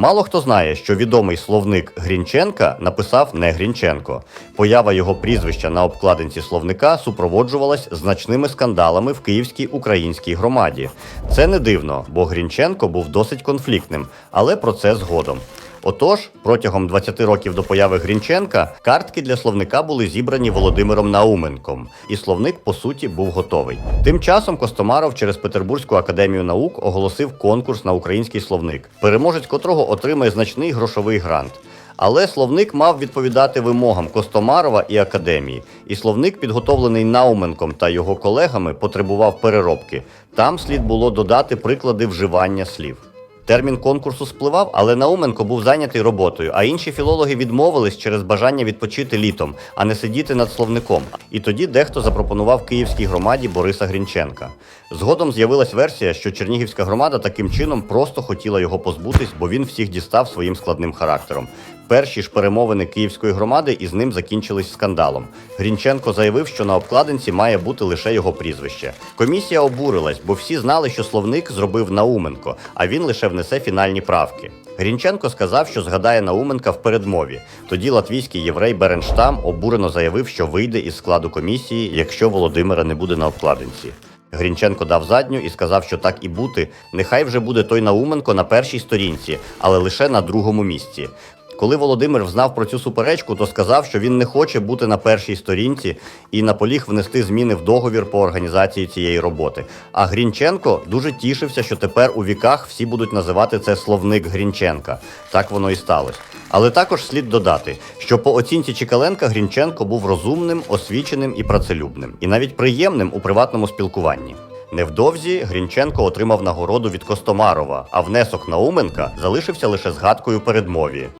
Мало хто знає, що відомий словник Грінченка написав не Грінченко. Поява його прізвища на обкладинці словника супроводжувалась значними скандалами в київській українській громаді. Це не дивно, бо Грінченко був досить конфліктним, але про це згодом. Отож, протягом 20 років до появи Грінченка картки для словника були зібрані Володимиром Науменком, і словник по суті був готовий. Тим часом Костомаров через Петербурзьку академію наук оголосив конкурс на український словник, переможець котрого отримає значний грошовий грант. Але словник мав відповідати вимогам Костомарова і академії, і словник, підготовлений Науменком та його колегами, потребував переробки. Там слід було додати приклади вживання слів. Термін конкурсу спливав, але Науменко був зайнятий роботою, а інші філологи відмовились через бажання відпочити літом, а не сидіти над словником. І тоді дехто запропонував київській громаді Бориса Грінченка. Згодом з'явилась версія, що Чернігівська громада таким чином просто хотіла його позбутись, бо він всіх дістав своїм складним характером. Перші ж перемовини київської громади із ним закінчились скандалом. Грінченко заявив, що на обкладинці має бути лише його прізвище. Комісія обурилась, бо всі знали, що словник зробив Науменко, а він лише внесе фінальні правки. Грінченко сказав, що згадає Науменка в передмові. Тоді латвійський єврей Беренштам обурено заявив, що вийде із складу комісії, якщо Володимира не буде на обкладинці. Грінченко дав задню і сказав, що так і бути. Нехай вже буде той Науменко на першій сторінці, але лише на другому місці. Коли Володимир взнав про цю суперечку, то сказав, що він не хоче бути на першій сторінці і наполіг внести зміни в договір по організації цієї роботи. А Грінченко дуже тішився, що тепер у віках всі будуть називати це словник Грінченка. Так воно і сталося. Але також слід додати, що по оцінці Чекаленка Грінченко був розумним, освіченим і працелюбним, і навіть приємним у приватному спілкуванні. Невдовзі Грінченко отримав нагороду від Костомарова, а внесок Науменка залишився лише згадкою передмові.